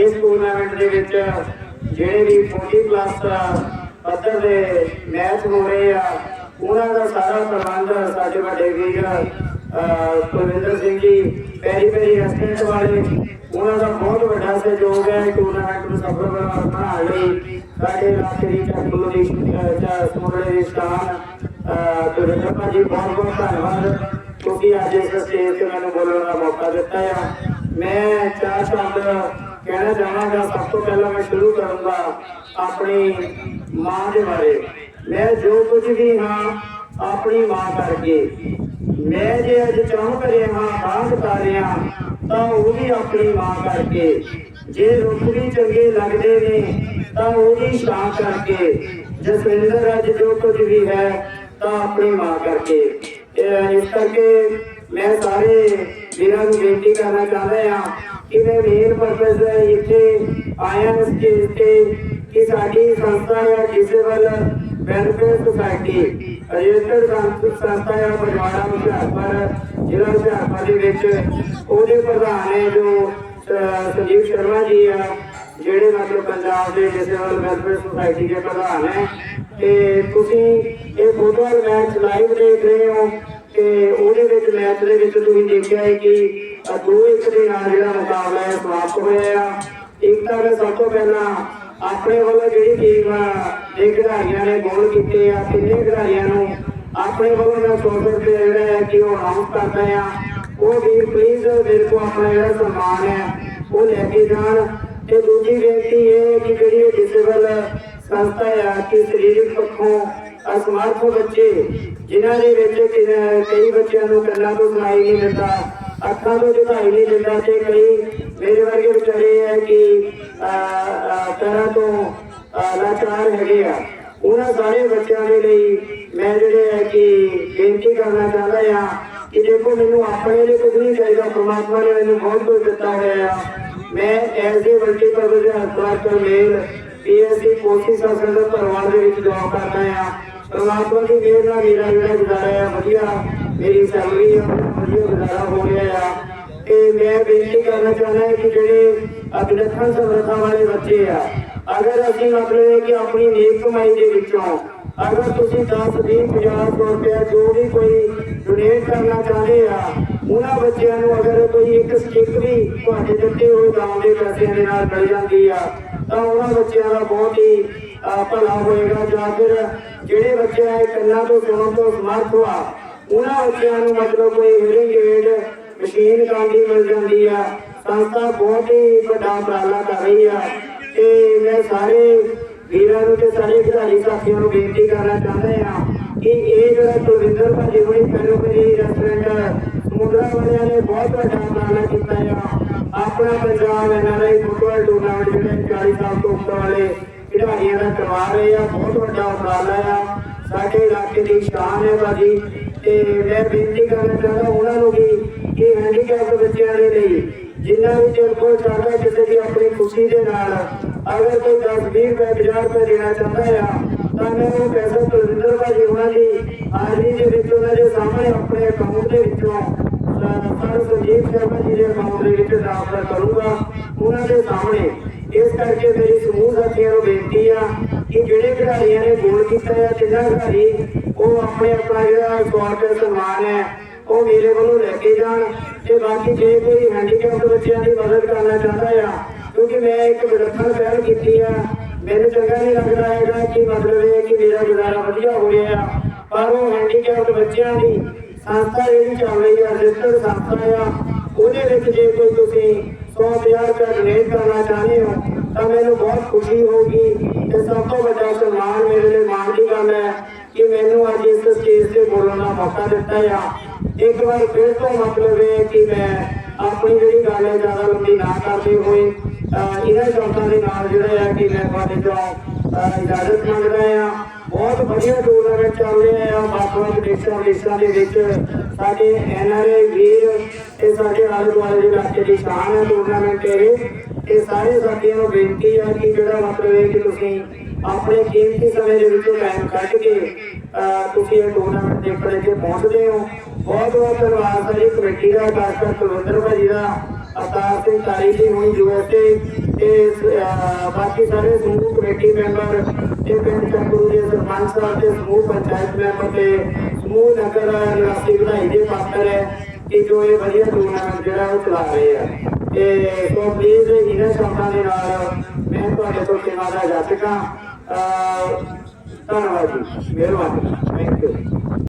ਇਸ ਟੂਰਨਾਮੈਂਟ ਦੇ ਵਿੱਚ ਜਿਹੜੇ ਵੀ 40 ਪਲੱਸ ਪੱਧਰ ਦੇ ਮੈਚ ਹੋ ਰਹੇ ਆ, ਉਹਨਾਂ ਦਾ ਸਾਰਾ ਪ੍ਰਬੰਧ ਸਾਡੇ ਵੱਡੇ ਵੀਰ ਕੁਲਵਿੰਦਰ ਸਿੰਘ ਜੀ, ਪੈਰੀ ਪੈਰੀ ਰੈਸਟੋਰੈਂਟ ਵਾਲੇ, ਉਹਨਾਂ ਦਾ ਬਹੁਤ ਵੱਡਾ ਸਹਿਯੋਗ ਹੈ ਟੂਰਨਾਮੈਂਟ ਨੂੰ ਸਫਲ ਬਣਾਉਣ ਲਈ। ਸਾਡੇ ਇਲਾਕੇ ਦੀ ਟੈਕਨੋਲੋਜੀ ਦੀ ਸਮੁੰਦਰੀ ਦੀ ਸਥਾਨ ਦੁਰਿੰਦਰ ਭਾਜੀ, ਬਹੁਤ ਬਹੁਤ ਧੰਨਵਾਦ, ਕਿਉਂਕਿ ਅੱਜ ਇਸ ਸਟੇਜ ਤੇ ਮੈਨੂੰ ਬੋਲਣ ਦਾ ਮੌਕਾ ਦਿੱਤਾ ਆ। ਮੈਂ ਚਾਰ ਸ਼ਬਦ ਕਹਿਣਾ ਚਾਹਾਂਗਾ, ਸਭ ਤੋਂ ਪਹਿਲਾਂ ਮੈਂ ਸ਼ੁਰੂ ਕਰੂੰਗਾ ਆਪਣੀ ਮਾਂ ਦੇ ਬਾਰੇ। ਮੈਂ ਜੋ ਕੁਝ ਵੀ ਹਾਂ, ਆਪਣੀ ਮਾਂ ਕਰਕੇ। ਮੈਂ ਜੇ ਅੱਜ ਚਾਹ ਕਰਿਆ ਹਾਂ ਬਾਂਝ ਤਾਂ ਉਹ ਵੀ ਆਪਣੀ ਮਾਂ ਕਰਕੇ। ਜੇ ਰੁੱਖ ਵੀ ਚੰਗੇ ਲੱਗਦੇ ਨੇ, ਤਾਂ ਉਹ ਵੀ ਛਾਂ ਕਰਕੇ। ਜਸਵਿੰਦਰ, ਅੱਜ ਜੋ ਕੁਝ ਵੀ ਹੈ, ਤਾਂ ਆਪਣੀ ਮਾਂ ਕਰਕੇ। ਇਸ ਕਰਕੇ ਮੈਂ ਸਾਰੇ ਵੀਰਾਂ ਨੂੰ ਬੇਨਤੀ ਕਰਨਾ ਚਾਹੁੰਦਾ ਹਾਂ ਕਿ ਮੇਨ ਪਰਪਸ ਇੱਥੇ ਆਇਆ ਇਸ ਚੀਜ਼ ਤੇ ਕਿ ਸਾਡੀ ਸੰਸਥਾ ਹੈ ਡਿਸੇਬਲ ਵੈਲਫੇਅਰ ਸੁਸਾਇਟੀ ਰਜਿਸਟਰਡ ਸੰਸਥਾ ਹੈ ਪਰਿਵਾਰਾਂ ਹੁਸ਼ਿਆਰਪੁਰ, ਜ਼ਿਲ੍ਹਾ ਹੁਸ਼ਿਆਰਪੁਰ ਦੇ ਵਿੱਚ, ਉਹਦੇ ਪ੍ਰਧਾਨ ਨੇ ਜੋ ਸੰਜੀਵ ਸ਼ਰਮਾ ਜੀ ਆ, ਜਿਹੜੇ ਮਤਲਬ ਪੰਜਾਬ ਦੇ ਡਿਸੇਬਲ ਵੈਲਫੇਅਰ ਸੁਸਾਇਟੀ ਦੇ ਪ੍ਰਧਾਨ ਹੈ ਤੇ ਤੁਸੀਂ ਇਹ ਫੁੱਟਬਾਲ ਮੈਚ ਲਾਈਵ ਦੇਖ ਰਹੇ ਹੋ, ਤੇ ਉਹਦੇ ਵਿੱਚ ਮੈਚ ਦੇ ਵਿੱਚ ਤੁਸੀਂ ਦੇਖਿਆ ਹੈ ਕਿ ਦੋ ਇੱਕ ਦੇ ਨਾਲ ਜਿਹੜਾ ਮੁਕਾਬਲਾ ਹੈ ਸਮਾਪਤ ਹੋਇਆ। ਇੱਕ ਤਾਂ ਸਭ ਤੋਂ ਪਹਿਲਾਂ ਆਪਣੇ ਵੱਲੋਂ ਜਿਹੜੀ ਟੀਮ ਦੇ ਖਿਡਾਰੀਆਂ ਨੇ ਗੋਲ ਕੀਤੇ ਆ ਕਿੰਨੇ ਖਿਡਾਰੀਆਂ ਨੂੰ ਆਪਣੇ ਵੱਲੋਂ ਮੈਂ 100 ਰੁਪਏ ਜਿਹੜਾ ਹੈ ਕਿ ਉਹ ਅਨਾਉਂਸ ਕਰਦਾ ਆ। ਉਹ ਵੀਰ ਪਲੀਜ਼ ਮੇਰੇ ਕੋਲ ਆਪਣਾ ਜਿਹੜਾ ਸਨਮਾਨ ਹੈ, ਉਹ ਲੈ ਕੇ ਜਾਣ। ਤੇ ਦੂਜੀ ਬੇਨਤੀ ਇਹ ਹੈ ਕਿ ਜਿਹੜੀ ਡਿਸੇਬਲ ਸੰਸਥਾ ਆ, ਕਿ ਸਰੀਰਕ ਪੱਖੋਂ ਅਸਮਰਥ ਬੱਚੇ, ਜਿਨ੍ਹਾਂ ਦੇ ਵਿੱਚ ਕਈ ਬੱਚਿਆਂ ਨੂੰ ਕੰਨਾਂ ਤੋਂ ਸੁਣਾਈ ਨਹੀਂ ਦਿੰਦਾ ਅੱਖਾਂ ਤੋਂ ਦਿਖਾਈ ਨਹੀਂ ਦਿੰਦਾ ਤੇ ਕਈ ਮੇਰੇ ਵਰਗੇ ਵਿਚਾਰੇ ਹੈ ਕਿ ਤਰ੍ਹਾਂ ਤੋਂ ਲਾਚਾਰ ਹੈਗੇ ਆ। ਉਹਨਾਂ ਸਾਰੇ ਬੱਚਿਆਂ ਦੇ ਲਈ ਮੈਂ ਜਿਹੜੇ ਹੈ ਕਿ ਬੇਨਤੀ ਕਰਨਾ ਚਾਹੁੰਦਾ ਆ ਕਿ ਦੇਖੋ, ਮੈਨੂੰ ਆਪਣੇ ਲਈ ਕੁਝ ਨਹੀਂ ਚਾਹੀਦਾ, ਪ੍ਰਮਾਤਮਾ ਨੇ ਮੈਨੂੰ ਬਹੁਤ ਕੁਝ ਦਿੱਤਾ ਹੋਇਆ। ਆ ਮੈਂ ਬੱਚੇ ਏ ਮਲਟੀਪਰਪਸ ਹਸਪਤਾਲ ਮੇਲ ਪੀਐਸਸੀ ਕੋਸ਼ਿਸ਼ ਸੰਸਦ ਦੇ ਪਰਿਵਾਰ ਦੇ ਵਿੱਚ ਜੌਬ ਕਰਦਾ ਆ। ਪਰਮਾਤਮਾ ਦੀ ਮਿਹਰ ਨਾਲ ਮੇਰਾ ਜਿਹੜਾ ਗੁਜ਼ਾਰਾ ਆ, ਵਧੀਆ। ਮੇਰੀ ਸੈਲਰੀ ਆ, ਵਧੀਆ ਗੁਜ਼ਾਰਾ ਹੋ ਰਿਹਾ ਆ। ਤੇ ਮੈਂ ਬੇਨਤੀ ਕਰਨਾ ਚਾਹੁੰਦਾ ਹਾਂ ਕਿ ਜਿਹੜੇ ਅਗਲਖਣ ਸਮਰੱਥਾ ਵਾਲੇ ਬੱਚੇ ਆ, ਅਗਰ ਅਸੀਂ ਮਤਲਬ ਹੈ ਕਿ ਆਪਣੀ ਨੇਕ ਕਮਾਈ ਦੇ ਵਿੱਚੋਂ, ਅਗਰ ਤੁਸੀਂ 10 20 50 ਰੁਪਏ ਜੋ ਵੀ ਕੋਈ ਡੋਨੇਟ ਕਰਨਾ ਚਾਹੁੰਦੇ ਆ, ਉਹਨਾਂ ਬੱਚਿਆਂ ਨੂੰ ਅਗਰ ਕੋਈ ਇੱਕ ਸਟਿਕ ਵੀ ਤੁਹਾਡੇ ਦਿੱਤੇ ਹੋਏ ਦਾਨ ਦੇ ਪੈਸਿਆਂ ਦੇ ਨਾਲ ਮਿਲ ਜਾਂਦੀ ਆ, ਤਾਂ ਉਹਨਾਂ ਬੱਚਿਆਂ ਦਾ ਬਹੁਤ ਹੀ ਭਲਾ ਹੋਏਗਾ ਜਾਂ ਫਿਰ ਜਿਹੜੇ ਬੱਚੇ ਇਹ ਕੰਨਾਂ ਤੋਂ ਸੁਣਨ ਤੋਂ ਸਮਰਥ ਹੋਆ ਉਹਨਾਂ ਬੱਚਿਆਂ ਨੂੰ ਮਤਲਬ ਕੋਈ ਹੀਅਰਿੰਗ ਏਡ ਮਸ਼ੀਨ ਕੰਮ ਮਿਲ ਜਾਂਦੀ ਆ। ਸੰਸਥਾ ਬਹੁਤ ਹੀ ਵੱਡਾ ਉਪਰਾਲਾ ਕਰ ਰਹੀ ਆ। ਤੇ ਮੈਂ ਸਾਰੇ ਵੀਰਾਂ ਨੂੰ ਤੇ ਸਾਰੇ ਖਿਡਾਰੀ ਸਾਥੀਆਂ ਨੂੰ ਬੇਨਤੀ ਕਰਨਾ ਚਾਹੁੰਦਾ ਆ ਕਿ ਇਹ ਜਿਹੜਾ ਕੁਲਵਿੰਦਰ ਭਾਜੀ ਹੋਣੀ ਪਹਿਲੋਂ ਮੇਰੀ ਰੈਸਟੋਰੈਂਟ ਸਮੁੰਦਰਾ ਵਾਲਿਆਂ ਨੇ ਬਹੁਤ ਵੱਡਾ ਉਪਰਾਲਾ ਕੀਤਾ ਆ। ਆਪਣਾ ਪੰਜਾਬ ਐਨਆਰਆਈ ਫੁੱਟਬਾਲ ਟੂਰਨਾਮੈਂਟ ਜਿਹੜੇ 40 ਸਾਲ ਤੋਂ ਉੱਪਰ ਵਾਲੇ ਖਿਡਾਰੀਆਂ ਕਰਵਾ ਰਹੇ ਆ, ਬਹੁਤ ਵੱਡਾ ਉਪਰਾਲਾ ਆ। ਸਾਡੇ ਇਲਾਕੇ ਦੀ ਸ਼ਾਨ ਹੈ ਭਾਜੀ। ਤੇ ਮੈਂ ਬੇਨਤੀ ਕਰਨਾ ਚਾਹੁੰਦਾ ਉਹਨਾਂ ਨੂੰ ਵੀ ਕਿ ਹੈਂਡੀਕੈਪ ਬੱਚਿਆਂ ਦੇ ਲਈ ਜਿੰਨਾ ਵੀ ਕੋਈ ਸਾਡਾ ਕਿਸੇ ਦੀ ਆਪਣੀ ਖੁਸ਼ੀ ਦੇ ਨਾਲ ਅਗਰ ਕੋਈ 10 20 ਰੁਪਏ 50 ਰੁਪਏ ਦੇਣਾ ਚਾਹੁੰਦਾ ਆ, ਤਾਂ ਮੈਂ ਉਹ ਪੈਸਾ ਕੁਲਵਿੰਦਰ ਭਾਜੀ ਉਹਨਾਂ ਦੀ ਹਾਜ਼ਰੀ ਦੇ ਵਿੱਚ ਉਹਨਾਂ ਦੇ ਸਾਹਮਣੇ ਆਪਣੇ ਅਕਾਊਂਟ ਦੇ ਵਿੱਚੋਂ ਸਰ ਸੰਜੀਵ ਸ਼ਰਮਾ ਜੀ ਦੇ ਅਕਾਊਂਟ ਦੇ ਵਿੱਚ ਟ੍ਰਾਂਸਫਰ ਕਰੂੰਗਾ। ਉਹਨਾਂ ਦੇ ਸਾਹਮਣੇ ਇਸ ਕਰਕੇ ਮੇਰੀ ਸਮੂਹ ਸਾਥੀਆਂ ਨੂੰ ਬੇਨਤੀ ਆ ਕਿ ਜਿਹੜੇ ਖਿਡਾਰੀਆਂ ਨੇ ਗੋਲ ਕੀਤਾ ਹੈ ਜਿੰਨਾ ਖਿਡਾਰੀ ਉਹ ਆਪਣੇ ਆਪਣਾ ਜਿਹੜਾ 100 ਸਨਮਾਨ ਹੈ, ਉਹ ਮੇਰੇ ਵੱਲੋਂ ਲੈ ਕੇ ਜਾਣ ਤੇ ਬਾਕੀ ਜੇ ਕੋਈ ਹੈਂਡੀਕੈਪਟ ਬੱਚਿਆਂ ਦੀ ਮਦਦ ਕਰਨਾ ਚਾਹੁੰਦਾ ਆ, ਕਿਉਂਕਿ ਮੈਂ ਇੱਕ ਵਿਲੱਖਣ ਪਹਿਲ ਕੀਤੀ ਆ, ਮੈਨੂੰ ਚੰਗਾ ਨਹੀਂ ਲੱਗਦਾ ਹੈਗਾ ਕਿ ਮਤਲਬ ਇਹ ਕਿ ਮੇਰਾ ਗੁਜ਼ਾਰਾ ਵਧੀਆ ਹੋ ਰਿਹਾ ਆ, ਪਰ ਉਹ ਹੈਂਡੀਕੈਪਟ ਬੱਚਿਆਂ ਦੀ ਸੰਸਥਾ ਜਿਹੜੀ ਚੱਲ ਰਹੀ ਆ ਰਜਿਸਟਰਡ ਸੰਸਥਾ ਆ, ਉਹਦੇ ਵਿੱਚ ਜੇ ਕੋਈ ਤੁਸੀਂ 150 ਰੁਪਏ ਡੋਨੇਟ ਕਰਨਾ ਚਾਹੁੰਦੇ ਹੋ। ਤਾਂ ਮੈਨੂੰ ਬਹੁਤ ਖੁਸ਼ੀ ਹੋਊਗੀ ਤੇ ਸਭ ਤੋਂ ਵੱਡਾ ਸਨਮਾਨ ਮੇਰੇ ਲਈ ਮਾਣ ਦੀ ਗੱਲ ਹੈ ਕਿ ਮੈਨੂੰ ਅੱਜ ਇਸ ਸਟੇਜ ਤੇ ਬੋਲਣ ਦਾ ਮੌਕਾ ਦਿੱਤਾ ਆ। ਇੱਕ ਵਾਰ ਫਿਰ ਤੋਂ ਮਤਲਬ ਇਹ ਹੈ ਕਿ ਮੈਂ ਆਪਣੀ ਜਿਹੜੀ ਗੱਲ ਹੈ ਜ਼ਿਆਦਾ ਲੰਬੀ ਨਾ ਕਰਦੇ ਹੋਏ ਇਹਨਾਂ ਸ਼ਬਦਾਂ ਦੇ ਨਾਲ ਜਿਹੜਾ ਹੈ ਕਿ ਮੈਂ ਤੁਹਾਡੇ ਤੋਂ ਇਜਾਜ਼ਤ ਮੰਗਦਾ ਆ। ਬਹੁਤ ਵਧੀਆ ਟੂਰਨਾਮੈਂਟ ਚੱਲ ਰਿਹਾ ਆ ਵੱਖ-ਵੱਖ ਦੇਸ਼ਾਂ ਦੇ ਵਿੱਚ। ਸਾਡੇ ਐਨਆਰਏ ਵੀਰ ਤੇ ਸਾਡੇ ਆਲੇ ਦੁਆਲੇ ਦੇ ਇਲਾਕੇ ਦੀ ਸ਼ਾਨ ਹੈ ਟੂਰਨਾਮੈਂਟ ਇਹ। ਇਹ ਸਾਰੇ ਸਾਥੀਆਂ ਨੂੰ ਬੇਨਤੀ ਹੈ ਕਿ ਜਿਹੜਾ ਮਤਲਬ ਹੈ ਕਿ ਤੁਸੀਂ ਆਪਣੇ ਕੀਮਤੀ ਸਮੇਂ ਦੇ ਵਿੱਚੋਂ ਟਾਈਮ ਕੱਢ ਕੇ ਤੁਸੀਂ ਇਹ ਟੂਰਨਾਮੈਂਟ ਦੇਖਣ ਇੱਥੇ ਪਹੁੰਚਦੇ ਹੋ। ਬਹੁਤ ਬਹੁਤ ਧੰਨਵਾਦ ਸਾਡੀ ਕਮੇਟੀ ਦਾ ਡਾਕਟਰ ਕੁਲਵਿੰਦਰ ਭਾਜੀ ਦਾ, ਅਵਤਾਰ ਸਿੰਘ ਤਾਰੀ ਜੀ ਹੁਣ ਯੂਐਸਏ ਤੇ ਬਾਕੀ ਸਾਰੇ ਸਮੂਹ ਕਮੇਟੀ ਮੈਂਬਰ ਚੱਕਰੂ ਦੇ ਸਰਪੰਚ ਸਾਹਿਬ ਤੇ ਸਮੂਹ ਸਮੂਹ ਨਗਰ ਨਿਵਾਸੀ ਵਧਾਈ ਦੇ ਪਾਤਰ ਹੈ ਕਿ ਜੋ ਇਹ ਵਧੀਆ ਟੂਰਨਾਮੈਂਟ ਜਿਹੜਾ ਉਹ ਚਲਾ ਰਹੇ ਆ। ਤੇ ਸੋ ਪਲੀਜ਼ ਇਹਨਾਂ ਸ਼ਬਦਾਂ ਦੇ ਨਾਲ ਮੈਂ ਤੁਹਾਡੇ ਤੋਂ ਸੇਵਾ ਦਾ ਜਾਚਕਾਂ ਧੰਨਵਾਦ ਜੀ। ਮਿਹਰਬਾਨੀ। Thank you